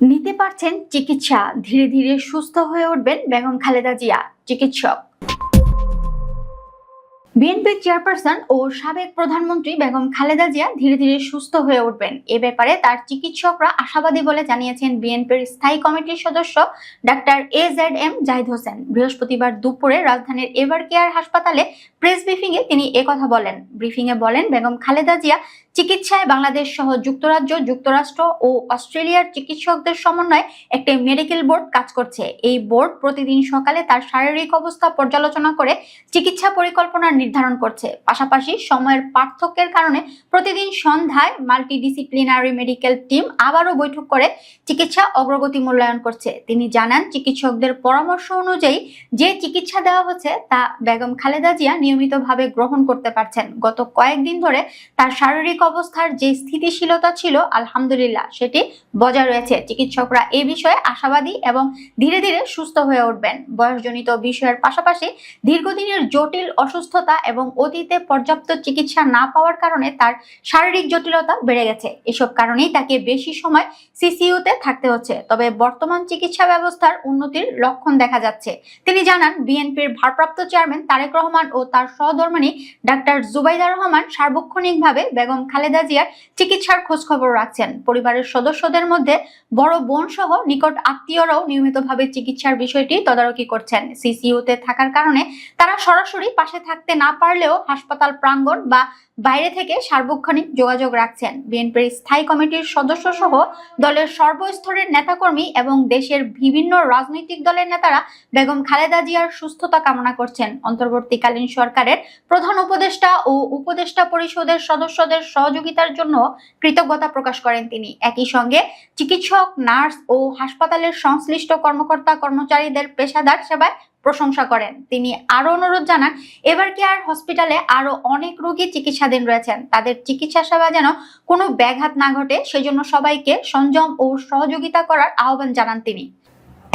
নিতে পারছেন চিকিৎসা। ধীরে ধীরে সুস্থ হয়ে উঠবেন বেগম খালেদা জিয়া, চিকিৎসক। বিএনপির চেয়ারপারসন ও সাবেক প্রধানমন্ত্রী বেগম খালেদা জিয়া ধীরে ধীরে সুস্থ হয়ে উঠবেন। এ ব্যাপারে তার চিকিৎসকরা আশাবাদী বলে জানিয়েছেন বিএনপির স্থায়ী কমিটির সদস্য doctor A Z M Zahid Hossain. বৃহস্পতিবার দুপুরে রাজধানীর এভার কেয়ার হাসপাতালে প্রেস ব্রিফিং এ তিনি একথা বলেন। ব্রিফিং এ বলেন, বেগম খালেদা জিয়া চিকিৎসায় বাংলাদেশ সহ যুক্তরাজ্য, যুক্তরাষ্ট্র ও অস্ট্রেলিয়ার চিকিৎসকদের সমন্বয়ে একটি মেডিকেল বোর্ড কাজ করছে। এই বোর্ড প্রতিদিন সকালে তার শারীরিক অবস্থা পর্যালোচনা করে চিকিৎসা পরিকল্পনা নির্ধারণ করছে। পাশাপাশি সময়ের পার্থক্যের কারণে প্রতিদিন সন্ধ্যায় মাল্টিডিসিপ্লিনারি মেডিকেল টিম আবারও বৈঠক করে চিকিৎসা অগ্রগতি মূল্যায়ন করছে। তিনি জানান, চিকিৎসকদের পরামর্শ অনুযায়ী যে চিকিৎসা দেওয়া হচ্ছে তা বেগম খালেদা জিয়া নিয়মিতভাবে গ্রহণ করতে পারছেন। গত কয়েকদিন ধরে তার শারীরিক অবস্থার যে স্থিতিশীলতা ছিল, আলহামদুলিল্লাহ, সেটি বজায় রয়েছে। চিকিৎসকরা এ বিষয়ে আশাবাদী এবং ধীরে ধীরে সুস্থ হয়ে উঠবেন। বয়সজনিত বিষয়ের পাশাপাশি দীর্ঘদিনের জটিল অসুস্থতা এবং অতীতে পর্যাপ্ত চিকিৎসা না পাওয়ার কারণে তার শারীরিক জটিলতা বেড়ে গেছে। এসব কারণেই তাকে বেশি সময় সিসিইউতে থাকতে হচ্ছে। তবে বর্তমান চিকিৎসা ব্যবস্থার উন্নতির লক্ষণ দেখা যাচ্ছে। তিনি জানান, বিএনপির ভারপ্রাপ্ত চেয়ারম্যান তারেক রহমান ও তার সহধর্মিণী ডাক্তার জুবাইদা রহমান সার্বক্ষণিকভাবে বেগম খালেদা জিয়ার চিকিৎসার খোঁজখবর রাখছেন। পরিবারের সদস্যদের মধ্যে বড় বোন সহ নিকট আত্মীয়রাও নিয়মিতভাবে চিকিৎসার বিষয়টি তদারকি করছেন। সিসিইউতে থাকার কারণে তারা সরাসরি পাশে থাকতে না পারলেও হাসপাতাল প্রাঙ্গণ বা বাইরে থেকে সার্বক্ষণিক যোগাযোগ রাখছেন বিএনপির স্থায়ী কমিটির সদস্য সহ দলের সর্বস্তরের নেতাকর্মী এবং দেশের বিভিন্ন রাজনৈতিক দলের নেতারা বেগম খালেদা জিয়ার সুস্থতা কামনা করছেন। অন্তর্বর্তীকালীন সরকারের প্রধান উপদেষ্টা ও উপদেষ্টা পরিষদের সদস্যদের সহযোগিতার জন্য কৃতজ্ঞতা প্রকাশ করেন তিনি। একই সঙ্গে চিকিৎসক, নার্স ও হাসপাতালের সংশ্লিষ্ট কর্মকর্তা কর্মচারীদের পেশাদার সেবায় প্রশংসা করেন। তিনি আরও অনুরোধ জানান, এবার কেয়ার হসপিটালে আরও অনেক রোগী চিকিৎসাধীন রয়েছেন? তাদের চিকিৎসা সেবা যেন কোনো ব্যাঘাত না ঘটে, সেজন্য সবাইকে সংযম ও সহযোগিতা করার আহ্বান জানান তিনি।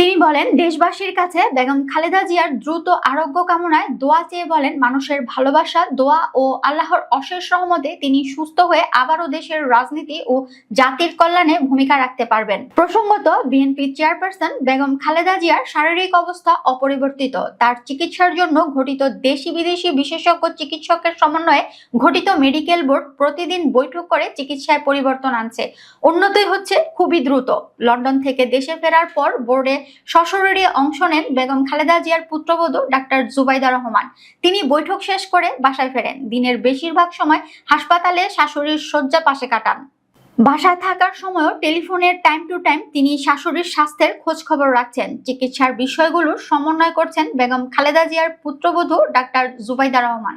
তিনি বলেন, দেশবাসীর কাছে বেগম খালেদা জিয়ার দ্রুত আরোগ্য কামনায় দোয়া চেয়ে বলেন, মানুষের ভালোবাসা, দোয়া ও আল্লাহর অশেষ রহমতে তিনি সুস্থ হয়ে আবারও দেশের রাজনীতি ও জাতির কল্যাণে ভূমিকা রাখতে পারবেন। প্রসঙ্গত, বিএনপি চেয়ারপারসন বেগম খালেদা জিয়ার শারীরিক অবস্থা অপরিবর্তিত। তার চিকিৎসার জন্য ঘটিত দেশি বিদেশি বিশেষজ্ঞ চিকিৎসকের সমন্বয়ে ঘটিত মেডিকেল বোর্ড প্রতিদিন বৈঠক করে চিকিৎসায় পরিবর্তন আনছে। উন্নতি হচ্ছে খুবই দ্রুত। লন্ডন থেকে দেশে ফেরার পর বোর্ডে সশরীরে অংশ নেন বেগম খালেদা জিয়ার পুত্রবধূ ডাক্তার জুবাইদা রহমান। তিনি বৈঠক শেষ করে বাসায় ফেরেন। দিনের বেশিরভাগ সময় হাসপাতালে শাশুড়ির শয্যা পাশে কাটান। বাসায় থাকার সময়ও টেলিফোনের টাইম টু টাইম তিনি শাশুড়ির স্বাস্থ্যের খোঁজ খবর রাখছেন। চিকিৎসার বিষয়গুলোর সমন্বয় করছেন বেগম খালেদা জিয়ার পুত্রবধূ ডাক্তার জুবাইদা রহমান।